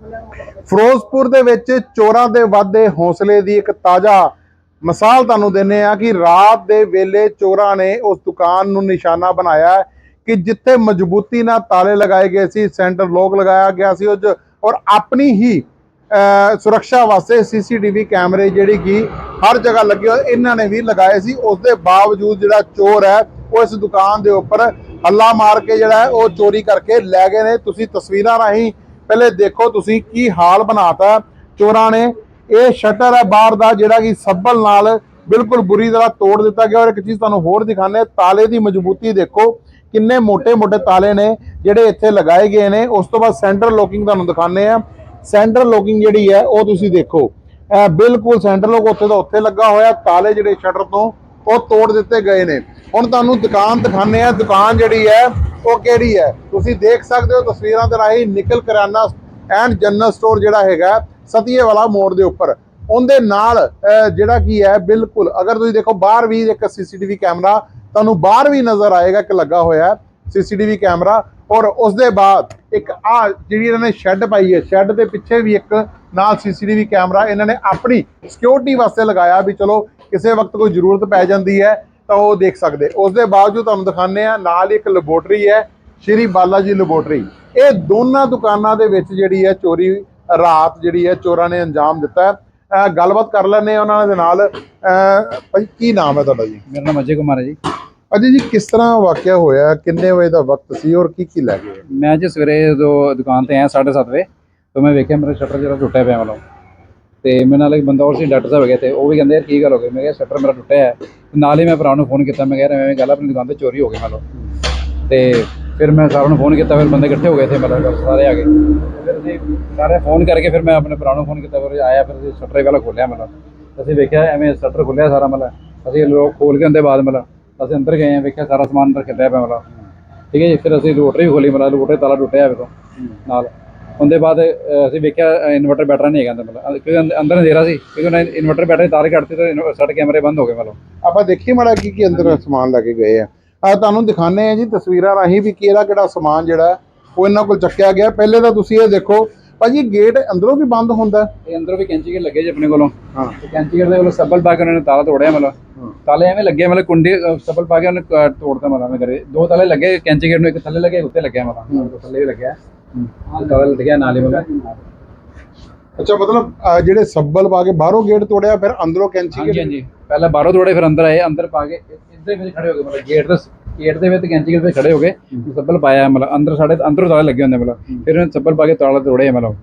ਫਿਰੋਜ਼ਪੁਰ ਦੇ ਵਿੱਚ ਚੋਰਾਂ ਦੇ ਵਾਧੇ ਹੌਸਲੇ ਦੀ ਇੱਕ ਤਾਜ਼ਾ ਮਿਸਾਲ ਤੁਹਾਨੂੰ ਦਿੰਨੇ ਆ ਕਿ ਰਾਤ ਦੇ ਵੇਲੇ ਚੋਰਾਂ ਨੇ ਉਸ ਦੁਕਾਨ ਨੂੰ ਨਿਸ਼ਾਨਾ ਬਣਾਇਆ ਹੈ ਕਿ ਜਿੱਥੇ ਮਜ਼ਬੂਤੀ ਨਾਲ ਤਾਲੇ ਲਗਾਏ ਗਏ ਸੀ, ਸੈਂਟਰ ਲੋਕ ਲਗਾਇਆ ਗਿਆ ਸੀ ਉਹ 'ਚ ਔਰ ਆਪਣੀ ਹੀ ਸੁਰੱਖਿਆ ਵਾਸਤੇ ਸੀਸੀਟੀਵੀ ਕੈਮਰੇ ਜਿਹੜੀ ਕਿ ਹਰ ਜਗ੍ਹਾ ਲੱਗੇ ਹੋਏ ਇਹਨਾਂ ਨੇ ਵੀ ਲਗਾਏ ਸੀ। ਉਸ ਦੇ ਬਾਵਜੂਦ ਜਿਹੜਾ ਚੋਰ ਹੈ, ਉਹ ਇਸ ਦੁਕਾਨ ਦੇ ਉੱਪਰ ਹੱਲਾ ਮਾਰ ਕੇ ਜਿਹੜਾ ਉਹ ਚੋਰੀ ਕਰਕੇ ਲੈ ਗਏ ਨੇ। ਤੁਸੀਂ ਤਸਵੀਰਾਂ ਰਾਹੀਂ ਪਹਿਲੇ ਦੇਖੋ ਤੁਸੀਂ ਕੀ ਹਾਲ ਬਣਾਤਾ। ਚੋਰਾਂ ਨੇ ਇਹ ਸ਼ਟਰ ਹੈ ਬਾਹਰ ਦਾ, ਜਿਹੜਾ ਕਿ ਸੱਬਲ ਨਾਲ ਬਿਲਕੁਲ ਬੁਰੀ ਤਰ੍ਹਾਂ ਤੋੜ ਦਿੱਤਾ ਗਿਆ। ਔਰ ਇੱਕ ਚੀਜ਼ ਤੁਹਾਨੂੰ ਹੋਰ ਦਿਖਾਣੇ ਤਾਲੇ ਦੀ ਮਜ਼ਬੂਤੀ ਦੇਖੋ, ਕਿੰਨੇ ਮੋਟੇ ਮੋਟੇ ਤਾਲੇ ਨੇ, ਜਿਹੜੇ ਇੱਥੇ ਲਗਾਏ ਗਏ ਨੇ। ਉਸ ਤੋਂ ਬਾਅਦ ਸੈਂਟਰ ਲੋਕਿੰਗ ਤੁਹਾਨੂੰ ਦਿਖਾਣੇ ਆ ਸੈਂਟਰ ਲੋਕਿੰਗ ਜਿਹੜੀ ਹੈ, ਉਹ ਤੁਸੀਂ ਦੇਖੋ। ਬਿਲਕੁਲ ਸੈਂਟਰ ਲੋਕ ਉੱਥੇ ਦਾ, ਉੱਥੇ ਲੱਗਾ ਹੋਇਆ। ਤਾਲੇ ਜਿਹੜੇ ਸ਼ਟਰ ਤੋਂ ਉਹ ਤੋੜ ਦਿੱਤੇ ਗਏ ਨੇ। ਹੁਣ ਤੁਹਾਨੂੰ ਦੁਕਾਨ ਦਿਖਾਣੇ ਆ ਦੁਕਾਨ ਜਿਹੜੀ ਹੈ, ਉਹ ਕਿਹੜੀ ਹੈ? ਤੁਸੀਂ ਦੇਖ ਸਕਦੇ ਹੋ ਤਸਵੀਰਾਂ ਦੇ ਰਾਹੀਂ ਨਿਕਲ ਕਰਿਆਨਾ ਐਂਡ ਜਨਰਲ ਸਟੋਰ ਜਿਹੜਾ ਹੈਗਾ ਸਤੀਏ ਵਾਲਾ ਮੋੜ ਦੇ ਉੱਪਰ। ਉਹਦੇ ਨਾਲ ਜਿਹੜਾ ਕੀ ਹੈ, ਬਿਲਕੁਲ, ਅਗਰ ਤੁਸੀਂ ਦੇਖੋ, ਬਾਹਰ ਵੀ ਇੱਕ ਸੀਸੀਟੀਵੀ ਕੈਮਰਾ, ਤੁਹਾਨੂੰ ਬਾਹਰ ਵੀ ਨਜ਼ਰ ਆਏਗਾ ਕਿ ਲੱਗਾ ਹੋਇਆ ਸੀਸੀਟੀਵੀ ਕੈਮਰਾ। ਔਰ ਉਸ ਦੇ ਬਾਅਦ ਇੱਕ ਆ ਜਿਹੜੀ ਇਹਨਾਂ ਨੇ ਸ਼ੈੱਡ ਪਾਈ ਹੈ, ਸ਼ੈੱਡ ਦੇ ਪਿੱਛੇ ਵੀ ਇੱਕ ਨਾਲ ਸੀਸੀਟੀਵੀ ਕੈਮਰਾ ਇਹਨਾਂ ਨੇ ਆਪਣੀ ਸਿਕਿਉਰਿਟੀ ਵਾਸਤੇ ਲਗਾਇਆ ਵੀ ਚਲੋ ਕਿਸੇ ਵਕਤ ਕੋਈ ਜ਼ਰੂਰਤ ਪੈ ਜਾਂਦੀ ਹੈ ਤਾਂ ਉਹ ਦੇਖ ਸਕਦੇ। ਉਸ ਦੇ ਬਾਵਜੂਦ ਤੁਹਾਨੂੰ ਦਿਖਾਉਂਦੇ ਆ ਨਾਲ ਇੱਕ ਲੈਬੋਰਟਰੀ ਹੈ ਸ਼੍ਰੀ ਬਾਲਾ ਜੀ ਲੈਬੋਰਟਰੀ ਇਹ ਦੋਨਾਂ ਦੁਕਾਨਾਂ ਦੇ ਵਿੱਚ ਜਿਹੜੀ ਹੈ ਚੋਰੀ ਰਾਤ ਜਿਹੜੀ ਹੈ ਚੋਰਾਂ ਨੇ ਅੰਜਾਮ ਦਿੱਤਾ ਗੱਲਬਾਤ ਕਰ ਆ ਉਹਨਾਂ ਦੇ ਨਾਲ। ਭਾਈ ਕੀ ਨਾਮ ਹੈ ਤੁਹਾਡਾ ਜੀ? ਮੇਰਾ ਨਾਮ ਅਜੇ ਕੁਮਾਰ ਹੈ ਜੀ। ਅਜੇ ਜੀ ਕਿਸ ਤਰ੍ਹਾਂ ਵਾਕਿਆ ਹੋਇਆ ਕਿੰਨੇ ਵਜੇ ਦਾ ਵਕਤ ਸੀ ਔਰ ਕੀ ਕੀ ਲੈ ਗਏ? ਮੈਂ ਅੱਜ ਸਵੇਰੇ ਜਦੋਂ ਦੁਕਾਨ ਤੇ ਆਇਆ 7:30 ਵਜੇ ਤਾਂ ਮੈਂ ਵੇਖਿਆ ਮੇਰਾ ਸ਼ਟਰ ਜਿਹੜਾ ਟੁੱਟਿਆ ਪਿਆ ਮਤਲਬ ਤੇ ਮੇਰੇ ਨਾਲ ਇੱਕ ਬੰਦਾ ਹੋਰ ਸੀ, ਡਾਕਟਰ ਸਾਹਿਬ ਹੈਗੇ ਤੇ ਉਹ ਵੀ ਕਹਿੰਦੇ ਯਾਰ ਕੀ ਗੱਲ ਹੋ ਗਈ? ਮੈਂ ਕਿਹਾ ਸ਼ਟਰ ਮੇਰਾ ਟੁੱਟਿਆ ਹੈ। ਤੇ ਨਾਲ ਹੀ ਮੈਂ ਭਰਾ ਨੂੰ ਫੋਨ ਕੀਤਾ, ਮੈਂ ਕਿਹਾ ਯਾਰ ਐਵੇਂ ਗੱਲ ਆਪਣੀ ਦੁਕਾਨ ਤੇ ਚੋਰੀ ਹੋ ਗਈ ਮਤਲਬ ਤੇ ਫਿਰ ਮੈਂ ਸਾਰਿਆਂ ਨੂੰ ਫੋਨ ਕੀਤਾ, ਫਿਰ ਬੰਦੇ ਇਕੱਠੇ ਹੋ ਗਏ ਸੀ ਮਤਲਬ ਸਾਰੇ ਆ ਗਏ। ਫਿਰ ਅਸੀਂ ਸਾਰੇ ਫੋਨ ਕਰਕੇ ਫਿਰ ਮੈਂ ਆਪਣੇ ਭਰਾ ਨੂੰ ਫੋਨ ਕੀਤਾ, ਫਿਰ ਆਇਆ, ਫਿਰ ਅਸੀਂ ਸ਼ਟਰ ਵਾਲਾ ਖੋਲਿਆ ਮਤਲਬ ਅਸੀਂ ਵੇਖਿਆ ਐਵੇਂ ਸ਼ਟਰ ਖੁੱਲਿਆ ਸਾਰਾ ਮਤਲਬ ਅਸੀਂ ਲੋਕ ਖੋਲ ਕੇ ਅੰਦੇ ਬਾਅਦ ਮਤਲਬ ਅਸੀਂ ਅੰਦਰ ਗਏ ਆ, ਵੇਖਿਆ ਸਾਰਾ ਸਮਾਨ ਅੰਦਰ ਖਿਲਿਆ ਪਿਆ ਮਤਲਬ ਠੀਕ ਹੈ ਜੀ, ਫਿਰ ਅਸੀਂ ਲੋਟਰੀ ਵੀ ਖੋਲੀ ਮਤਲਬ ਲੋਟਰੀ ਤਾਲਾ ਟੁੱਟਿਆ ਵੇਖੋ, ਨਾਲ। ਉਹਦੇ ਬਾਅਦ ਅਸੀਂ ਵੇਖਿਆ ਇਨਵਰਟਰ ਬੈਟਰਾ ਨਹੀਂ ਹੈਗਾ ਅੰਦਰ ਮਤਲਬ ਕਿਉਂਕਿ ਅੰਦਰ- ਅੰਧੇਰਾ ਸੀ ਕਿਉਂਕਿ ਉਹਨਾਂ ਇਨਵਰਟਰ ਬੈਟਰੀ ਤਾਰ ਕੱਟਤੀ ਤਾਂ ਸਾਡੇ ਕੈਮਰੇ ਬੰਦ ਹੋ ਗਏ ਮਤਲਬ। ਆਪਾਂ ਦੇਖੀਏ ਮਾੜਾ ਕੀ ਕੀ ਅੰਦਰ ਸਮਾਨ ਲੈ ਕੇ ਗਏ ਆ। ਆ ਤੁਹਾਨੂੰ ਦਿਖਾਣੇ ਆ ਜੀ ਤਸਵੀਰਾਂ ਰਾਹੀਂ ਵੀ ਕਿਹੜਾ ਕਿਹੜਾ ਸਮਾਨ ਜਿਹੜਾ ਉਹ ਇਹਨਾਂ ਕੋਲ ਚੱਕਿਆ ਗਿਆ। ਪਹਿਲੇ ਤਾਂ ਤੁਸੀਂ ਇਹ ਦੇਖੋ ਭਾਜੀ ਗੇਟ ਅੰਦਰੋਂ ਵੀ ਬੰਦ ਹੁੰਦਾ? ਇਹ ਅੰਦਰੋਂ ਵੀ ਕੈਂਚੀ ਕੇ ਲੱਗੇ ਜੀ ਆਪਣੇ ਕੋਲੋਂ। ਹਾਂ। ਕੈਂਚੀ ਦੇ ਕੋਲੋਂ ਸੱਬਲ ਪਾ ਕੇ ਉਹਨਾਂ ਨੇ ਤਾਲਾ ਤੋੜਿਆ ਮਤਲਬ। ਤਾਲੇ ਐਵੇਂ ਲੱਗੇ ਮਤਲਬ ਕੁੰਡੀ ਸੱਬਲ ਪਾ ਕੇ ਉਹਨੇ ਤੋੜਤਾ ਮਤਲਬ ਮੈਂ ਕਰੇ। ਦੋ ਤਾਲੇ ਲੱਗੇ ਕੈਂਚੀ ਗੇਟ ਨੂੰ ਇੱਕ ਥੱਲੇ ਲੱਗੇ ਉੱਤੇ ਲੱਗਿਆ ਮਤਲਬ। ਥੱਲੇ ਵੀ ਲੱਗਿਆ। ਹਾਂ। ਤਾਲਾ ਲੱਗਿਆ ਨਾਲ ਮਤਲਬ ਅੱਛਾ ਮਤਲਬ ਆਹ ਜਿਹੜੇ ਸੱਬਲ ਪਾ ਕੇ ਬਾਹਰੋਂ ਗੇਟ ਤੋੜਿਆ ਫਿਰ ਅੰਦਰੋਂ ਕੈਂਚੀ ਹਾਂਜੀ ਹਾਂਜੀ। ਪਹਿਲਾਂ ਬਾਹਰੋਂ ਤੋੜੇ ਫਿਰ ਅੰਦਰ ਆਏ ਅੰਦਰ ਪਾ ਕੇ ਇੱਧਰ ਵਿੱਚ ਖੜੇ ਹੋ ਗਏ ਮਤਲਬ ਗੇਟ ਦੇ ਗੇਟ ਦੇ ਵਿੱਚ ਕੈਂਚੀ ਗੇਟ ਤੇ ਖੜੇ ਹੋ ਗਏ ਸੱਬਲ ਪਾਇਆ ਮਤਲਬ ਅੰਦਰ ਸਾਡੇ ਅੰਦਰੋਂ ਤਾਲੇ ਲੱਗੇ ਹੁੰਦੇ ਮਤਲਬ। ਫਿਰ ਉਹਨੇ ਸੱਬਲ ਪਾ ਕੇ ਤਾਲਾ ਤੋੜੇ ਮਤਲਬ।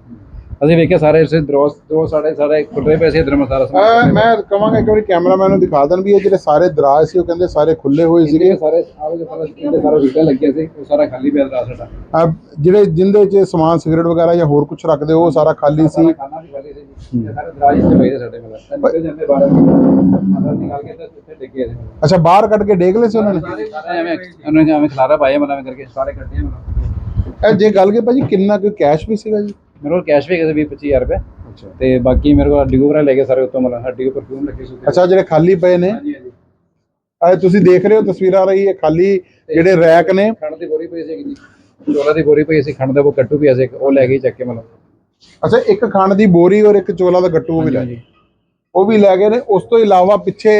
ਅਸੀਂ ਵੇਖਿਆ ਸਾਰੇ ਇਸੇ ਦਰੋਸ ਦੋ ਸਾਡੇ ਸਾਰੇ ਖੁੱਲੇ ਪਏ ਸੀ ਇਧਰ ਮੈਂ ਸਾਰਾ ਸਮਾਨ ਮੈਂ ਕਹਾਂਗਾ ਇੱਕ ਵਾਰੀ ਕੈਮਰਾਮੈਨ ਨੂੰ ਦਿਖਾ ਦੇਣ ਵੀ ਇਹ ਜਿਹੜੇ ਸਾਰੇ ਦਰਾਜ਼ ਸੀ ਉਹ ਕਹਿੰਦੇ ਸਾਰੇ ਖੁੱਲੇ ਹੋਏ ਸੀਗੇ। ਸਾਰੇ ਆਵੇ ਜੋ ਸਾਰਾ ਇਹਦੇ ਸਾਰਾ ਰਿਟਾ ਲੱਗਿਆ ਸੀ ਉਹ ਸਾਰਾ ਖਾਲੀ ਪਿਆ ਦਰਾ ਸਾਡਾ। ਜਿਹੜੇ ਜਿੰਦੇ 'ਚ ਸਮਾਨ ਸਿਗਰਟ ਵਗੈਰਾ ਜਾਂ ਹੋਰ ਕੁਝ ਰੱਖਦੇ ਉਹ ਸਾਰਾ ਖਾਲੀ ਸੀ। ਖਾਣਾ ਵੀ ਖਾਲੀ ਸੀ ਜੀ। ਇਹ ਸਾਰੇ ਦਰਾਜ ਇੱਥੇ ਪਏ ਸੀ ਸਾਡੇ ਮਤਲਬ ਨਿਕਲ ਜਾਂਦੇ ਬਾਹਰ ਅੰਦਰ ਨਿਕਾਲ ਕੇ ਤੇ ਇੱਥੇ ਡਿੱਗੇ ਸੀ। ਅੱਛਾ ਬਾਹਰ ਕੱਢ ਕੇ ਡੇਗ ਲਏ ਸੀ ਉਹਨਾਂ ਨੇ? ਸਾਰੇ ਸਾਰੇ ਐਵੇਂ ਉਹਨਾਂ ਨੇ ਐਵੇਂ ਖਲਾਰਾ ਪਾਇਆ ਮਤਲਬ ਐਵੇਂ ਕਰਕੇ ਸਾਰੇ ਕੱਢੇ ਮਤਲਬ। ਇਹ ਜੇ ਗੱਲ ਕੇ ਭਾਜੀ ਕਿੰਨਾ ਕੁ ਕੈਸ਼ ਵੀ ਸੀਗਾ ਜੀ? ਮੇਰੇ ਕੋਲ ਕੈਸ਼ ਵੀ ਹੈਗੇ ਸੀ 20 25000 ਰੁਪਏ। ਅੱਛਾ। ਤੇ ਬਾਕੀ ਮੇਰੇ ਕੋਲ ਹੱਡੀ ਵਗੈਰਾ ਲੈ ਕੇ ਸਾਰੇ ਉੱਤੋਂ ਮਤਲਬ ਹੱਡੀ ਉੱਪਰ ਪਰਫਿਊਮ ਲੱਗੇ ਸੀ ਅੱਛਾ ਜਿਹੜੇ ਖਾਲੀ ਪਏ ਨੇ? ਹਾਂਜੀ ਹਾਂਜੀ। ਇਹ ਤੁਸੀਂ ਦੇਖ ਰਹੇ ਹੋ ਤਸਵੀਰਾਂ ਰਹੀ ਹੈ ਖਾਲੀ ਜਿਹੜੇ ਰੈਕ ਨੇ? ਖੰਡ ਦੀ ਬੋਰੀ ਪਈ ਸੀ ਜੀ। ਚੋਲਾ ਦੀ ਬੋਰੀ ਪਈ ਸੀ ਖੰਡ ਦਾ ਉਹ ਕੱਟੂ ਪਿਆ ਸੀ ਉਹ ਲੈ ਗਈ ਚੱਕ ਕੇ ਮਤਲਬ। ਅੱਛਾ ਇੱਕ ਖੰਡ ਦੀ ਬੋਰੀ ਔਰ ਇੱਕ ਚੋਲਾ ਦਾ ਗੱਟੂ ਉਹ ਵੀ ਲੈ ਗਏ। ਉਹ ਵੀ ਲੈ ਗਏ ਨੇ। ਉਸ ਤੋਂ ਇਲਾਵਾ ਪਿੱਛੇ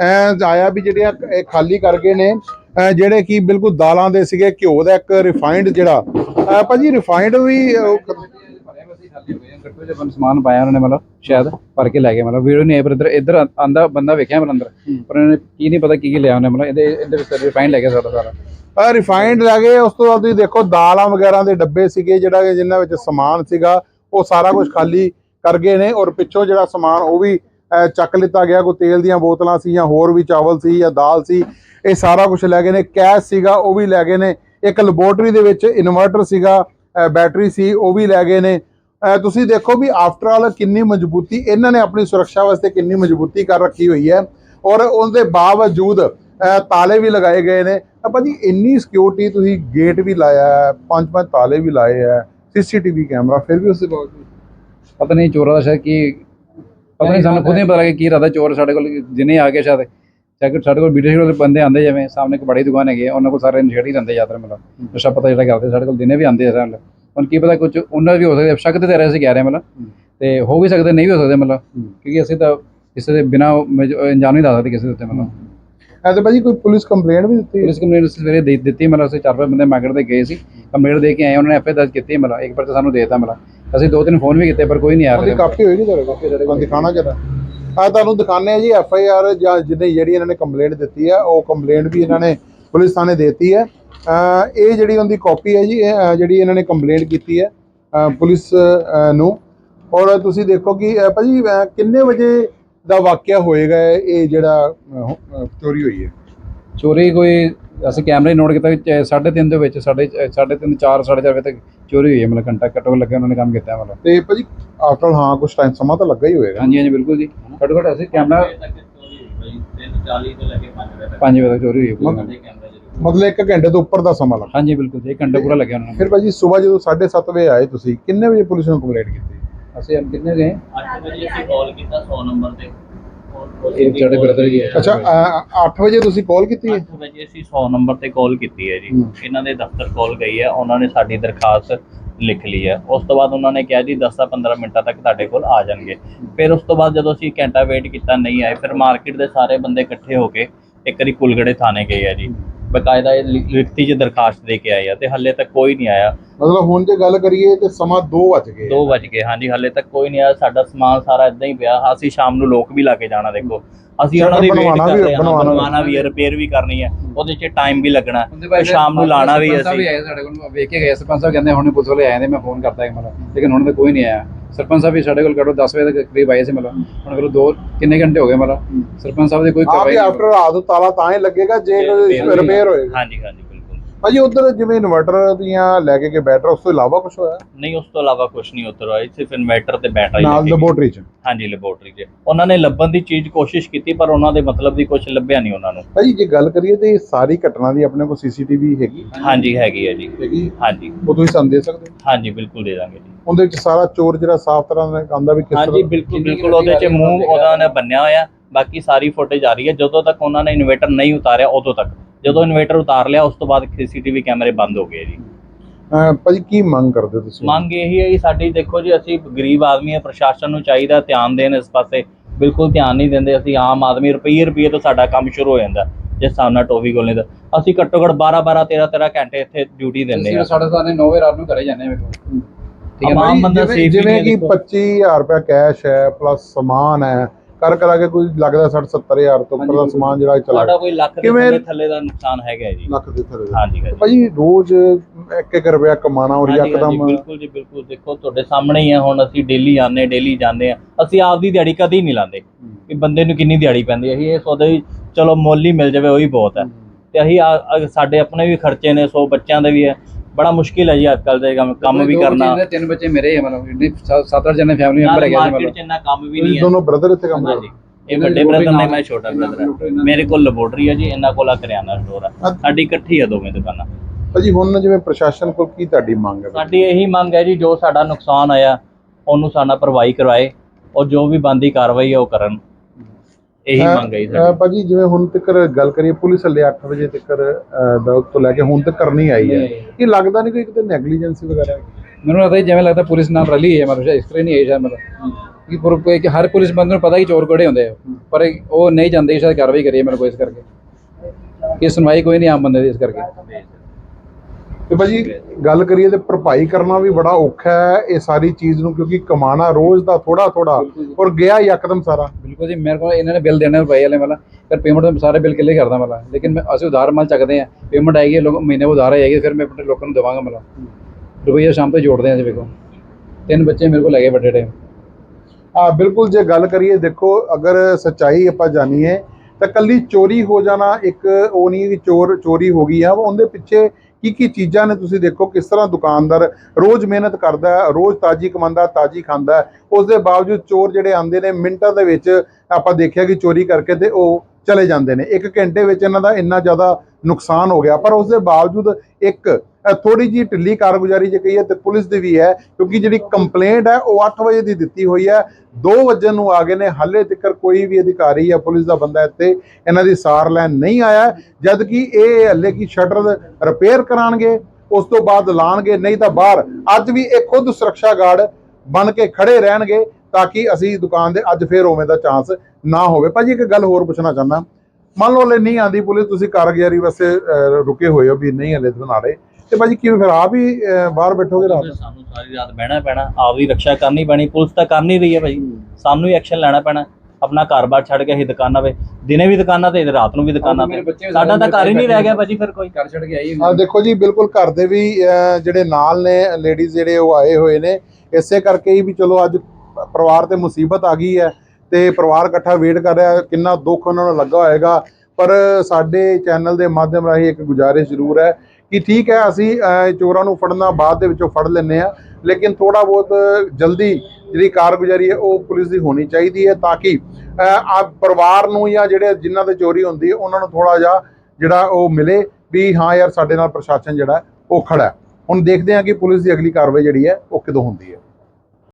ਐ ਆਇਆ ਵੀ ਜਿਹੜੇ ਆ ਇਹ ਖਾਲੀ ਕਰ ਗਏ ਨੇ ਜਿਹੜੇ ਕੀ ਬਿਲਕੁਲ ਦਾਲਾਂ ਦੇ ਸੀਗੇ ਘਿਓ ਦਾ ਇੱਕ ਰਿਫਾਈਨਡ ਜਿਹੜਾ। ਭਾਜੀ ਰਿਫਾਈਨਡ ਵੀ ਆ ਸਮਾਨ ਪਾਇਆ ਉਹਨਾਂ ਨੇ ਮਤਲਬ ਸ਼ਾਇਦ ਭਰ ਕੇ ਲੈ ਗਏ ਮਤਲਬ ਵੀਡੀਓ ਨਹੀਂ ਆਈ ਪਰ ਇੱਧਰ ਇੱਧਰ ਆਂਦਾ ਬੰਦਾ ਵੇਖਿਆ ਮੈਂ ਅੰਦਰ। ਪਰ ਉਹਨੇ ਕੀ ਨਹੀਂ ਪਤਾ ਕੀ ਕੀ ਲਿਆ ਉਹਨੇ ਮਤਲਬ ਇਹਦੇ ਇਹਦੇ ਵਿੱਚ ਰਿਫਾਈਨ ਲੈ ਗਿਆ ਸਾਡਾ ਸਾਰਾ। ਰਿਫਾਈਨਡ ਲੈ ਗਏ ਉਸ ਤੋਂ ਬਾਅਦ ਤੁਸੀਂ ਦੇਖੋ ਦਾਲਾਂ ਵਗੈਰਾ ਦੇ ਡੱਬੇ ਸੀਗੇ ਜਿਹੜਾ ਕਿ ਜਿਨ੍ਹਾਂ ਵਿੱਚ ਸਮਾਨ ਸੀਗਾ ਉਹ ਸਾਰਾ ਕੁਝ ਖਾਲੀ ਕਰ ਗਏ ਨੇ ਔਰ ਪਿੱਛੋਂ ਜਿਹੜਾ ਸਮਾਨ ਉਹ ਵੀ ਚੱਕ ਲਿੱਤਾ ਗਿਆ ਕੋਈ ਤੇਲ ਦੀਆਂ ਬੋਤਲਾਂ ਸੀ ਜਾਂ ਹੋਰ ਵੀ ਚਾਵਲ ਸੀ ਜਾਂ ਦਾਲ ਸੀ ਇਹ ਸਾਰਾ ਕੁਝ ਲੈ ਗਏ ਨੇ। ਕੈਸ਼ ਸੀਗਾ ਉਹ ਵੀ ਲੈ ਗਏ ਨੇ। ਇੱਕ ਲੈਬੋਰਟਰੀ ਦੇ ਵਿੱਚ ਇਨਵਰਟਰ ਸੀਗਾ ਬੈਟਰੀ ਸੀ ਉਹ ਵੀ ਲੈ ਗਏ ਨੇ। ਤੁਸੀਂ ਦੇਖੋ ਵੀ ਆਫਟਰ ਆਲ ਕਿੰਨੀ ਮਜ਼ਬੂਤੀ ਇਹਨਾਂ ਨੇ ਆਪਣੀ ਸੁਰੱਖਿਆ ਵਾਸਤੇ ਕਿੰਨੀ ਮਜ਼ਬੂਤੀ ਕਰ ਰੱਖੀ ਹੋਈ ਹੈ ਔਰ ਉਹਦੇ ਬਾਵਜੂਦ ਤਾਲੇ ਵੀ ਲਗਾਏ ਗਏ ਨੇ। ਭਾਜੀ ਇੰਨੀ ਸਿਕਿਉਰਿਟੀ ਤੁਸੀਂ ਗੇਟ ਵੀ ਲਾਇਆ ਹੈ ਪੰਜ ਪੰਜ ਤਾਲੇ ਵੀ ਲਾਏ ਹੈ ਸੀਸੀਟੀਵੀ ਕੈਮਰਾ ਫਿਰ ਵੀ ਉਸ ਦੇ ਬਾਵਜੂਦ। ਪਤਾ ਨਹੀਂ ਚੋਰਾਂ ਦਾ ਸ਼ਾਇਦ ਕੀ ਪਤਾ ਨਹੀਂ ਸਾਨੂੰ ਖੁਦ ਨਹੀਂ ਪਤਾ ਲੱਗਿਆ ਕੀ ਇਰਾਦਾ ਚੋਰ ਸਾਡੇ ਕੋਲ ਜਿੰਨੇ ਆ ਗਏ ਸ਼ਾਇਦ। ਸ਼ਾਇਦ ਸਾਡੇ ਕੋਲ ਵੀਡੀਓ ਵਾਲੇ ਬੰਦੇ ਆਂਦੇ ਜਿਵੇਂ ਸਾਹਮਣੇ ਇੱਕ ਬੜੀ ਦੁਕਾਨ ਹੈਗੀ ਹੈ ਉਹਨਾਂ ਕੋਲ ਸਾਰੇ ਨਸ਼ੇੜੀ ਰਹਿੰਦੇ ਜ਼ਿਆਦਾ ਮਤਲਬ। ਨਸ਼ਾ ਪਤਾ ਜਿਹੜਾ ਕਰਦੇ ਸਾਡੇ ਕੋਲ ਦਿਨੇ ਵੀ ਆਂਦੇ ਆ ਹੁਣ ਕੀ ਪਤਾ ਕੁਝ ਉਹਨਾਂ ਵੀ ਹੋ ਸਕਦਾ ਸ਼ੱਕ ਤੇ ਤੇਰੇ ਅਸੀਂ ਕਹਿ ਰਹੇ ਮਤਲਬ। ਤੇ ਹੋ ਵੀ ਸਕਦੇ ਨਹੀਂ ਵੀ ਹੋ ਸਕਦੇ ਮਤਲਬ। ਕਿਉਂਕਿ ਅਸੀਂ ਤਾਂ ਕਿਸੇ ਦੇ ਬਿਨਾ ਅਣਜਾਣ ਨਹੀਂ ਸਕਦੇ ਕਿਸੇ ਦੇ ਉੱਤੇ ਮਤਲਬ। ਐ ਤੇ ਭਾਜੀ ਕੋਈ ਪੁਲਿਸ ਕੰਪਲੇਂਟ ਵੀ ਦਿੱਤੀ? ਪੁਲਿਸ ਕੰਪਲੇਂਟ ਸਵੇਰੇ ਦੇ ਦਿੱਤੀ ਮਤਲਬ ਅਸੀਂ ਚਾਰ ਪੰਜ ਬੰਦੇ ਮਾਗੜ ਤੇ ਗਏ ਸੀ। ਕੰਪਲੇਂਟ ਦੇ ਕੇ ਆਏ ਉਹਨਾਂ ਨੇ ਐਫਏ ਦਰਜ ਕੀਤੀ ਮਤਲਬ। ਇੱਕ ਪਰਚਾ ਸਾਨੂੰ ਦੇਤਾ ਮਤਲਬ। ਅਸੀਂ ਦੋ ਤਿੰਨ ਫੋਨ ਵੀ ਕੀਤੇ ਪਰ ਕੋਈ ਨਹੀਂ ਆ ਰਿਹਾ। ਕਾਪੀ ਹੋਏਗੀ ਤੁਹਾਡੇ ਕੋਲ? ਹਾਂ ਦਿਖਾਣਾ ਜਰਾ ਆ ਤੁਹਾਨੂੰ ਦਿਖਾਣੇ ਆ ਜੀ ਐਫ ਆਈ ਆਰ ਜਾਂ ਜਿਹਨੇ ਜਿਹੜੀ ਇਹਨਾਂ ਨੇ ਕੰਪਲੇਂਟ ਦਿੱਤੀ ਹੈ ਉਹ ਕੰਪਲੇਂਟ ਵੀ ਇਹਨਾਂ ਨੇ ਪੁਲਿਸ ਥਾਣੇ ਦੇਤੀ ਹੈ ਇਹ ਜਿਹੜੀ ਉਹਦੀ ਕਾਪੀ ਹੈ ਜੀ ਜਿਹੜੀ ਇਹਨਾਂ ਨੇ ਕੰਪਲੇਂਟ ਕੀਤੀ ਹੈ ਪੁਲਿਸ ਨੂੰ। ਔਰ ਤੁਸੀਂ ਦੇਖੋ ਕਿ ਭਾਜੀ ਕਿੰਨੇ ਵਜੇ ਦਾ ਵਾਕਿਆ ਹੋਏਗਾ ਇਹ ਜਿਹੜਾ ਚੋਰੀ ਹੋਈ ਹੈ? ਚੋਰੀ ਕੋਈ ਅਸੀਂ ਕੈਮਰੇ ਨੋਟ ਕੀਤਾ ਕਿ 3:30 ਦੇ ਵਿੱਚ ਸਾਢੇ 3:30 4 4:30 ਵਜੇ ਤੱਕ ਚੋਰੀ ਹੋਈ ਹੈ ਮਤਲਬ ਘੰਟਾ ਘੱਟੋ ਲੱਗੇ ਉਹਨਾਂ ਨੇ ਕੰਮ ਕੀਤਾ ਮਤਲਬ। ਤੇ ਭਾਜੀ ਆਫਟਰ ਹਾਂ ਕੁਝ ਟਾਈਮ ਸਮਾਂ ਤਾਂ ਲੱਗਾ ਹੀ ਹੋਏਗਾ। ਹਾਂਜੀ ਹਾਂਜੀ ਬਿਲਕੁਲ ਜੀ। ਘੱਟੋ ਘੱਟ ਅਸੀਂ ਕੈਮਰਾ ਤੱਕ ਚੋਰੀ ਹੋਈ? ਭਾਈ 340 ਤੋਂ ਲੈ ਕੇ 5 ਵਜੇ ਤੱਕ। 5 ਵਜੇ ਤੱਕ ਚੋਰੀ ਹੋਈ ਹੈ ਮਤਲਬ 1 ਘੰਟੇ ਤੋਂ ਉੱਪਰ ਦਾ ਸਮਾਂ ਲੱਗਾ। ਹਾਂਜੀ ਬਿਲਕੁਲ ਇੱਕ ਘੰਟਾ ਪੂਰਾ ਲੱਗਿਆ ਉਹਨਾਂ ਨੂੰ। ਫਿਰ ਭਾਜੀ ਸਵੇਰ ਜਦੋਂ 7:30 ਵਜੇ ਆਏ ਤੁਸੀਂ ਕਿੰਨੇ ਵਜੇ ਪੁਲਿਸ ਨੂੰ ਕੰਪਲੇਂਟ ਕੀਤੀ? ਅਸੀਂ ਕਿੰਨੇ ਗਏ? 8 ਵਜੇ ਅਸੀਂ ਕਾਲ ਕੀਤਾ 100 ਨੰਬਰ ਤੇ। ਇਹ ਸਾਡੇ ਬ੍ਰਦਰ ਜੀ ਹੈ ਅੱਛਾ 8 ਵਜੇ ਤੁਸੀਂ ਕਾਲ ਕੀਤੀ ਹੈ? 8 ਵਜੇ ਅਸੀਂ 100 ਨੰਬਰ ਤੇ ਕਾਲ ਕੀਤੀ ਹੈ ਜੀ। ਇਹਨਾਂ ਦੇ ਦਫ਼ਤਰ ਕਾਲ ਗਈ ਹੈ ਉਹਨਾਂ ਨੇ ਸਾਡੀ ਦਰਖਾਸਤ ਲਿਖ ਲਈ ਹੈ। ਉਸ ਤੋਂ ਬਾਅਦ ਉਹਨਾਂ ਨੇ ਕਿਹਾ ਜੀ 10 ਤੋਂ 15 ਮਿੰਟਾਂ ਤੱਕ ਤੁਹਾਡੇ ਕੋਲ ਆ ਜਾਣਗੇ। ਫਿਰ ਉਸ ਤੋਂ ਬਾਅਦ ਜਦੋਂ ਅਸੀਂ ਘੰਟਾ ਵੇਟ ਕੀਤਾ ਨਹੀਂ ਆਏ ਫਿਰ ਮਾਰਕੀਟ ਦੇ ਸਾਰੇ ਬੰਦੇ ਇਕੱਠੇ ਹੋ ਕੇ ਇੱਕ ਵਾਰੀ ਕੁਲਗੜੇ ਥਾਣੇ ਗਏ ਆ ਜੀ। ਬਕਾਇਦਾ ਇਹ ਲਿ- ਲਿਖਤੀ 'ਚ ਦਰਖਾਸਤ ਦੇ ਕੇ ਆਏ ਆ ਤੇ ਹੱਲੇ ਤੱਕ ਕੋਈ ਨਹੀਂ ਆਇਆ। ਮਤਲਬ ਹੁਣ ਜੇ ਗੱਲ ਕਰੀਏ ਤੇ ਸਮਾਂ 2 ਵਜ ਗਏ 2 ਵਜ ਗਏ ਹਾਂਜੀ ਹੱਲੇ ਤੱਕ ਕੋਈ ਨਹੀਂ ਆਇਆ ਸਾਡਾ ਸਮਾਨ ਸਾਰਾ ਇਦਾਂ ਹੀ ਪਿਆ। ਅਸੀਂ ਸ਼ਾਮ ਨੂੰ ਲੋਕ ਵੀ ਲਾ ਕੇ ਜਾਣਾ ਦੇਖੋ। ਅਸੀਂ ਉਹਨਾਂ ਦੀ ਵੇਟ ਕਰ ਵੀ- ਰਹੇ ਹਾਂ ਬਣਵਾਉਣਾ ਵੀ। ਬਣਵਾਉਣਾ ਵੀ ਰਿਪੇਅਰ ਵੀ ਕਰਨੀ ਹੈ ਉਹਦੇ 'ਚ ਟਾਈਮ ਵੀ ਲੱਗਣਾ ਸ਼ਾਮ ਨੂੰ ਲਾਣਾ ਵੀ ਸਰਪੰਚ ਸਾਹਿਬ ਅਸੀਂ। ਆਏ ਸਾਡੇ ਕੋਲ ਵੇਖ ਕੇ ਗਏ ਸਰਪੰਚ ਸਾਹਿਬ ਕਹਿੰਦੇ ਹੁਣ ਪੁਲਿਸ ਵਾਲੇ ਆਏ ਨੇ ਮੈਂ ਫੋਨ ਕਰਤਾ ਇੱਕ ਮਤਲਬ ਲੇਕਿਨ ਹੁਣ ਤਾਂ ਕੋਈ ਨਹੀਂ ਆਇਆ। ਸਰਪੰਚ ਸਾਹਿਬ ਵੀ ਸਾਡੇ ਕੋਲ ਘੱਟੋ 10 ਵਜੇ ਤੱਕ ਕਰੀਬ ਆਏ ਸੀ ਮਤਲਬ। ਹੁਣ ਕੋਲ ਦੋ ਕਿੰਨੇ ਘੰਟੇ ਹੋ ਗਏ ਮਤਲਬ? ਸਰਪੰਚ ਸਾਹਿਬ ਦੀ ਕੋਈ ਕਾਰਵਾਈ ਵੀ ਨਹੀਂ ਆਫਟਰ ਰਾਤ ਤਾਲਾ ਤਾਂ ਹੀ ਲੱਗੇਗਾ ਜੇ ਰਿਪੇਅਰ ਹੋਏਗਾ ਹਾਂਜੀ ਹਾਂਜੀ ਭਾਜੀ ਉਧਰ ਜਿਵੇਂ ਇਨਵਰਟਰ ਦੀਆਂ ਲੈ ਕੇ ਗਏ ਬੈਟਰ ਉਸ ਤੋਂ ਇਲਾਵਾ ਕੁਝ ਹੋਇਆ? ਨਹੀਂ ਉਸ ਤੋਂ ਇਲਾਵਾ ਕੁਝ ਨਹੀਂ ਉੱਧਰ ਆਇਆ ਸਿਰਫ ਇਨਵਰਟਰ ਤੇ ਬੈਟਰੀ ਨਾਲ। ਲੈਬੋਰਟਰੀ ਚ? ਹਾਂਜੀ ਲੈਬੋਰਟਰੀ 'ਚ। ਉਹਨਾਂ ਨੇ ਲੱਭਣ ਦੀ ਚੀਜ਼ ਕੋਸ਼ਿਸ਼ ਕੀਤੀ ਪਰ ਉਹਨਾਂ ਦੇ ਮਤਲਬ ਦੀ ਕੁਝ ਲੱਭਿਆ ਨਹੀਂ ਉਹਨਾਂ ਨੂੰ। ਭਾਜੀ ਜੇ ਗੱਲ ਕਰੀਏ ਤੇ ਇਹ ਸਾਰੀ ਘਟਨਾ ਦੀ ਆਪਣੇ ਕੋਲ ਸੀਸੀਟੀਵੀ ਹੈਗੀ? ਹਾਂਜੀ ਹੈਗੀ ਹੈ ਜੀ। ਹੈਗੀ? ਹਾਂਜੀ। ਉਹ ਤੁਸੀਂ ਸਾਨੂੰ ਦੇ ਸਕਦੇ ਹੋ? ਹਾਂਜੀ ਬਿਲਕੁਲ ਦੇ ਦਾਂਗੇ ਜੀ। ਉਹਦੇ ਵਿੱਚ ਸਾਰਾ ਚੋਰ ਜਿਹੜਾ ਸਾਫ਼ ਤਰ੍ਹਾਂ ਨਾਲ ਆਂਦਾ ਵੀ ਕਿਸ ਹਾਂਜੀ ਤਰ੍ਹਾਂ ਬਿਲਕੁਲ ਬਿਲਕੁਲ। ਉਹਦੇ 'ਚ ਮੂੰਹ ਉਹਦਾ ਨੇ ਬੰਨਿਆ ਹੋਇਆ ਬਾਕੀ ਸਾਰੀ ਫੁਟੇਜ ਆ ਰਹੀ ਹੈ। ਜਦੋਂ ਤੱਕ ਉਹਨਾਂ ਨੇ ਇਨਵੇਟਰ ਨਹੀਂ ਉਤਾਰਿਆ ਉਦੋਂ ਤੱਕ। ਜਦੋਂ ਇਨਵੇਟਰ ਉਤਾਰ ਲਿਆ ਉਸ ਤੋਂ ਬਾਅਦ ਸੀਸੀਟੀਵੀ ਕੈਮਰੇ ਬੰਦ ਹੋ ਗਏ ਜੀ। ਅਹ ਭਾਜੀ ਕੀ ਮੰਗ ਕਰਦੇ ਹੋ ਤੁਸੀਂ? ਮੰਗ ਇਹੀ ਹੈ ਕਿ ਸਾਡੀ ਦੇਖੋ ਜੀ ਅਸੀਂ ਗਰੀਬ ਆਦਮੀ ਹੈ ਪ੍ਰਸ਼ਾਸਨ ਨੂੰ ਚਾਹੀਦਾ ਧਿਆਨ ਦੇਣ ਇਸ ਪਾਸੇ। ਬਿਲਕੁਲ ਧਿਆਨ ਨਹੀਂ ਦਿੰਦੇ ਅਸੀਂ ਆਮ ਆਦਮੀ ਰੁਪਈਏ ਰੁਪਈਏ ਤੋਂ ਸਾਡਾ ਕੰਮ ਸ਼ੁਰੂ ਹੋ ਜਾਂਦਾ ਜਿਸ ਹਿਸਾਬ ਨਾਲ ਟੋਫੀ ਕੋਲ ਦਾ। ਅਸੀਂ ਘੱਟੋ ਘੱਟ 12 12 13 13 ਘੰਟੇ ਇੱਥੇ ਡਿਊਟੀ ਦਿੰਦੇ ਆ ਸਾਡੇ ਸਾਹਮਣੇ 9 ਵਜੇ ਰਾਤ ਨੂੰ ਘਰੇ ਜਾਂਦੇ ਹਾਂ ਵੇਖੋ ਠੀਕ ਹੈ ਆਮ ਭਾਜੀ, ਬੰਦਾ ਜਿਵੇਂ- ਹੀ ਜਿਵੇਂ ਕਿ ਦੇਖੋ। 25000 ਰੁਪਏ ਕੈਸ਼ ਹੈ ਪਲੱਸ ਸਮਾਨ ਹੈ ਕਰ ਕਰਾ ਕੇ ਕੋਈ ਲੱਗਦਾ 60 70000 ਤੋਂ ਉੱਪਰ ਦਾ ਸਮਾਨ ਜਿਹੜਾ ਚਲਾ ਸਾਡਾ ਕੋਈ ਲੱਖ ਦੇ ਕਿਵੇਂ- ਥੱਲੇ ਥੱਲੇ ਦਾ ਨੁਕਸਾਨ ਹੈਗਾ ਹੈ ਜੀ। ਲੱਖ ਦੇ ਥੱਲੇ ਦਾ। ਹਾਂਜੀ ਭਾਜੀ ਰੋਜ਼ 1 ਰੁਪਿਆ ਕਮਾਣਾ ਔਰ ਯਕਦਮ ਬਿਲਕੁਲ ਜੀ ਬਿਲਕੁਲ। ਦੇਖੋ ਤੁਹਾਡੇ ਸਾਹਮਣੇ ਹੀ ਹੈ ਹੁਣ ਅਸੀਂ ਡੇਲੀ ਆਨੇ ਡੇਲੀ ਜਾਂਦੇ ਆ ਅਸੀਂ ਆਪਦੀ ਦਿਹਾੜੀ ਕਦੀ ਨਹੀਂ ਲਾਉਂਦੇ। ਕਿ ਬੰਦੇ ਨੂੰ ਕਿੰਨੀ ਦਿਹਾੜੀ ਪੈਂਦੀ ਹੈ। ਅਸੀਂ ਇਹ ਸੋਚਦੇ ਵੀ ਚਲੋ ਮੁੱਲ ਹੀ ਮਿਲ ਜਾਵੇ ਉਹੀ ਬਹੁਤ ਹੈ। ਤੇ ਅਸੀਂ ਆ- ਆ- ਸਾਡੇ ਆਪਣੇ ਵੀ ਖਰਚੇ ਨੇ ਸੋ ਬੱਚਿਆਂ ਦੇ ਵੀ ਹੈ। ਬੜਾ ਮੁਸ਼ਕਿਲ ਹੈ ਜੀ ਅੱਜ ਕੱਲ ਦੇ ਕੰਮ ਕੰਮ ਵੀ ਕਰਨਾ। ਤਿੰਨ ਬੱਚੇ ਮੇਰੇ ਹੀ ਆ ਮਤਲਬ ਇੰਨੇ 7-8 ਜਣੇ ਫੈਮਿਲੀ ਮੈਂਬਰ ਹੈਗੇ ਮਾਰਕੀਟ ਮਤਲਬ। 'ਚ ਇੰਨਾ ਕੰਮ ਵੀ ਨਹੀਂ ਹੈ। ਦੋਨੋਂ ਬ੍ਰਦਰ ਇੱਥੇ ਕੰਮ ਕਰਦੇ ਇਹ ਵੱਡੇ ਬ੍ਰਦਰ ਨੇ ਮੈਂ ਛੋਟਾ ਬ੍ਰਦਰ ਹੈ। ਮੇਰੇ ਕੋਲ ਲੈਬੋਰਟਰੀ ਹੈ ਜੀ ਇਹਨਾਂ ਕੋਲ ਆ ਕਰਿਆਨਾ ਸਟੋਰ ਹੈ। ਸਾਡੀ ਇਕੱਠੀ ਹੈ ਦੋਵੇਂ ਦੁਕਾਨਾਂ। ਭਾਜੀ ਹੁਣ ਜਿਵੇਂ ਪ੍ਰਸ਼ਾਸਨ ਕੋਲ ਕੀ ਤੁਹਾਡੀ ਮੰਗ ਹੈ? ਸਾਡੀ ਇਹੀ ਮੰਗ ਹੈ ਜੀ ਜੋ ਸਾਡਾ ਨੁਕਸਾਨ ਆਇਆ ਉਹਨੂੰ ਸਾਡਾ ਭਰਵਾਈ ਕਰਵਾਏ ਔਰ ਜੋ ਵੀ ਬੰਦੀ ਕਾਰਵਾਈ ਹੈ ਉਹ ਕਰਨ। ਇਹੀ ਮੰਗ ਹੈ ਜੀ ਸਾਡੀ। ਭਾਜੀ ਜਿਵੇਂ ਹੁਣ ਤੱਕ ਗੱਲ ਕਰੀਏ ਪੁਲਿਸ ਹਲੇ 8 ਵਜੇ ਤੱਕ ਦਾ ਤੋਂ ਲੈ ਕੇ ਹੁਣ ਤੱਕ ਕਰਨੀ ਆਈ ਹੈ। ਇਹ ਲੱਗਦਾ ਨਹੀਂ ਕੋਈ ਕਿਤੇ ਨੈਗਲੀਜੈਂਸੀ ਵਗੈਰਾ? ਮੈਨੂੰ ਲੱਗਦਾ ਜਿਵੇਂ ਲੱਗਦਾ ਪੁਲਿਸ ਨਾਲ ਰਲੀ ਹੈ ਮਤਲਬ ਇਸ ਤਰ੍ਹਾਂ ਨਹੀਂ ਹੈ ਸ਼ਾਇਦ ਮਤਲਬ। ਕਿ ਪੁਰ ਕੋਈ ਕਿ ਹਰ ਪੁਲਿਸ ਬੰਦੇ ਨੂੰ ਪਤਾ ਹੀ ਚੋਰ ਕਿਹੜੇ ਹੁੰਦੇ ਆ ਪਰ ਉਹ ਨਹੀਂ ਜਾਂਦੇ ਸ਼ਾਇਦ ਕਾਰਵਾਈ ਕਰੀਏ ਮੈਨੂੰ ਕੋਈ ਇਸ ਕਰਕੇ। ਕਿ ਸੁਣਵਾਈ ਕੋਈ ਨਹੀਂ ਆਮ ਬੰਦੇ ਦੀ ਇਸ ਕਰਕੇ। ਤੇ ਭਾਜੀ ਗੱਲ ਕਰੀਏ ਤੇ ਭਰਪਾਈ ਕਰਨਾ ਵੀ ਬੜਾ ਔਖਾ ਹੈ ਇਹ ਸਾਰੀ ਚੀਜ਼ ਨੂੰ ਕਿਉਂਕਿ ਕਮਾਣਾ ਰੋਜ਼ ਦਾ ਥੋੜਾ ਥੋੜਾ ਔਰ ਗਿਆ ਯਕਦਮ ਸਾਰਾ। ਬਿਲਕੁਲ ਜੀ ਮੇਰੇ ਕੋਲ ਇਹਨਾਂ ਨੇ ਬਿੱਲ ਦੇਣੇ ਪਏ ਵਾਲੇ ਵਾਲਾ ਫਿਰ ਪੇਮੈਂਟ ਮੈਂ ਸਾਰੇ ਬਿੱਲ ਕਿੱਲੇ ਕਰਦਾ ਵਾਲਾ ਲੇਕਿਨ ਮੈਂ ਅਸੀਂ ਉਧਾਰ ਮਾਲ ਚੱਕਦੇ ਆ ਪੇਮੈਂਟ ਆਏਗੀ ਲੋਕ ਮਹੀਨੇ ਉਧਾਰ ਆਏਗੀ ਫਿਰ ਮੈਂ ਆਪਣੇ ਲੋਕਾਂ ਨੂੰ ਦੇਵਾਂਗਾ ਮਤਲਬ। ਰੁਪਈਆ ਸ਼ਾਮ ਤੋਂ ਜੋੜਦੇ ਆ ਜੀ ਵੇਖੋ। ਤਿੰਨ ਬੱਚੇ ਮੇਰੇ ਕੋਲ ਲੈ ਗਏ ਵੱਡੇ ਟਾਈਮ ਆ ਬਿਲਕੁਲ ਜੇ ਗੱਲ ਕਰੀਏ ਦੇਖੋ ਅਗਰ ਸੱਚਾਈ ਆਪਾਂ ਜਾਣੀਏ ਤਾਂ ਕੱਲੀ ਚੋਰੀ ਹੋ ਜਾਣਾ ਇੱਕ ਉਹ ਨਹੀਂ ਕਿ ਚੋਰ ਚੋਰੀ ਹੋ ਗਈ ਆ ਉਹਦੇ ਪਿੱਛੇ ਕੀ ਕੀ ਚੀਜ਼ਾਂ ਨੇ ਤੁਸੀਂ ਦੇਖੋ ਕਿਸ ਤਰ੍ਹਾਂ ਦੁਕਾਨਦਾਰ ਰੋਜ਼ ਮਿਹਨਤ ਕਰਦਾ ਹੈ, ਰੋਜ਼ ਤਾਜੀ ਕਮਾਉਂਦਾ ਤਾਜੀ ਖਾਂਦਾ ਉਸ ਦੇ ਬਾਵਜੂਦ ਚੋਰ ਜਿਹੜੇ ਆਉਂਦੇ ਨੇ, ਮਿੰਟਾਂ ਦੇ ਵਿੱਚ ਆਪਾਂ ਦੇਖਿਆ ਕਿ ਚੋਰੀ ਕਰਕੇ ਤੇ ਉਹ ਚਲੇ ਜਾਂਦੇ ਨੇ। ਇੱਕ ਘੰਟੇ ਵਿੱਚ ਇਹਨਾਂ ਦਾ ਇੰਨਾ ਜ਼ਿਆਦਾ ਨੁਕਸਾਨ ਹੋ ਗਿਆ। ਪਰ ਉਸ ਦੇ ਬਾਵਜੂਦ ਇੱਕ ਥੋੜੀ ਜੀ ਢਿੱਲੀ ਕਾਰਗੁਜ਼ਾਰੀ ਜੇ ਕਹੀਏ ਤੇ ਪੁਲਿਸ ਦੀ ਵੀ ਹੈ, ਕਿਉਂਕਿ ਜਿਹੜੀ ਕੰਪਲੇਂਟ ਹੈ, ਉਹ 8 ਵਜੇ ਦੀ ਦਿੱਤੀ ਹੋਈ ਹੈ। 2 ਵਜੇ ਨੂੰ ਆ ਗਏ ਨੇ। ਹਾਲੇ ਤੱਕ ਕੋਈ ਵੀ ਅਧਿਕਾਰੀ ਜਾਂ ਪੁਲਿਸ ਦਾ ਬੰਦਾ ਇੱਥੇ ਇਹਨਾਂ ਦੀ ਸਾਰ ਲੈਣ ਨਹੀਂ ਆਇਆ ਜਦ ਕਿ ਇਹ ਹਲੇ ਕੀ ਸ਼ਟਰ ਰਿਪੇਅਰ ਕਰਾਣਗੇ, ਉਸ ਤੋਂ ਬਾਅਦ ਲਾਣਗੇ, ਨਹੀਂ ਤਾਂ ਬਾਹਰ ਅੱਜ ਵੀ ਇਹ ਖੁਦ ਸੁਰੱਖਿਆ ਗਾਰਡ ਬਣ ਕੇ ਖੜੇ ਰਹਿਣਗੇ। ਤਾਂ ਕਿ ਅਸੀਂ ਦੁਕਾਨ ਦੇ ਅੱਜ ਫੇਰ ਉਵੇਂ ਦਾ ਚਾਂਸ ਨਾ ਹੋਵੇ। ਭਾਜੀ ਇੱਕ ਗੱਲ ਹੋਰ ਪੁੱਛਣਾ ਚਾਹੁੰਦਾ। ਮੰਨ ਲਓ ਲੈ ਨਹੀਂ ਆਂਦੀ ਪੁਲਿਸ ਤੁਸੀਂ ਕਾਰਗੁਜ਼ਾਰੀ ਵਾਸਤੇ ਰੁਕੇ ਹੋਏ ਹੋ ਵੀ ਨਹੀਂ ਹਲੇ ਬਣਾ ਰਹੇ। ਤੇ ਭਾਜੀ ਕਿਵੇਂ ਫਿਰ ਆਪ ਹੀ ਬਾਹਰ ਬੈਠੋਗੇ ਰਾਤ? ਸਾਨੂੰ ਸਾਰੀ ਰਾਤ ਬਹਿਣਾ ਪੈਣਾ ਆਪਦੀ ਰੱਖਿਆ ਕਰਨੀ ਪੈਣੀ। ਪੁਲਿਸ ਤਾਂ ਕਰ ਨਹੀਂ ਰਹੀ ਹੈ ਭਾਈ ਸਾਨੂੰ ਹੀ ਐਕਸ਼ਨ ਲੈਣਾ ਪੈਣਾ। ਆਪਣਾ ਘਰ-ਬਾਰ ਛੱਡ ਕੇ ਅਸੀਂ ਦੁਕਾਨਾਂ 'ਤੇ ਦਿਨੇ ਵੀ ਦੁਕਾਨਾਂ ਤੇ ਰਾਤ ਨੂੰ ਵੀ ਦੁਕਾਨਾਂ ਤੇ। ਸਾਡਾ ਤਾਂ ਘਰ ਹੀ ਨਹੀਂ ਰਹਿ ਗਿਆ ਭਾਜੀ ਫਿਰ ਕੋਈ। ਘਰ ਛੱਡ ਕੇ ਆਈ ਆ ਦੇਖੋ ਜੀ ਬਿਲਕੁਲ ਘਰ ਦੇ ਵੀ ਜਿਹੜੇ ਨਾਲ ਨੇ ਲੇਡੀਜ਼ ਜਿਹੜੇ ਉਹ ਆਏ ਹੋਏ ਨੇ ਇਸੇ ਕਰਕੇ ਹੀ ਵੀ ਚਲੋ ਅੱਜ ਪਰਿਵਾਰ ਤੇ ਮੁਸੀਬਤ ਆ ਗਈ ਹੈ ਤੇ ਪਰਿਵਾਰ ਇਕੱਠਾ ਵੇਟ ਕਰ ਰਿਹਾ ਕਿੰਨਾ ਦੁੱਖ ਉਹਨਾਂ ਨੂੰ ਲੱਗਾ ਹੋਏਗਾ। ਪਰ ਸਾਡੇ ਚੈਨਲ ਦੇ ਮਾਧਿਅਮ ਰਾਹੀਂ ਇੱਕ ਗੁਜ਼ਾਰਿਸ਼ ਜ਼ਰੂਰ ਹੈ ਕਿ ਠੀਕ ਹੈ, ਅਸੀਂ ਚੋਰਾਂ ਨੂੰ ਫੜਨਾ ਬਾਅਦ ਦੇ ਵਿੱਚੋਂ ਫੜ ਲੈਂਦੇ ਆ ਲੇਕਿਨ ਥੋੜਾ ਬਹੁਤ ਜਲਦੀ ਜਿਹੜੀ ਕਾਰਗੁਜ਼ਾਰੀ ਹੈ, ਉਹ ਪੁਲਿਸ ਦੀ ਹੋਣੀ ਚਾਹੀਦੀ ਹੈ ਤਾਂ ਕਿ ਆ ਪਰਿਵਾਰ ਨੂੰ ਜਾਂ ਜਿਹੜੇ ਜਿਨ੍ਹਾਂ ਤੇ ਚੋਰੀ ਹੁੰਦੀ ਹੈ, ਉਹਨਾਂ ਨੂੰ ਥੋੜਾ ਜਿਹਾ ਜਿਹੜਾ ਉਹ ਮਿਲੇ ਵੀ ਹਾਂ ਯਾਰ ਸਾਡੇ ਨਾਲ ਪ੍ਰਸ਼ਾਸਨ ਜਿਹੜਾ ਉਹ ਖੜਾ ਹੁਣ ਦੇਖਦੇ ਹਾਂ ਕਿ ਪੁਲਿਸ ਦੀ ਅਗਲੀ ਕਾਰਵਾਈ ਜਿਹੜੀ ਹੈ, ਉਹ ਕਦੋਂ ਹੁੰਦੀ ਹੈ।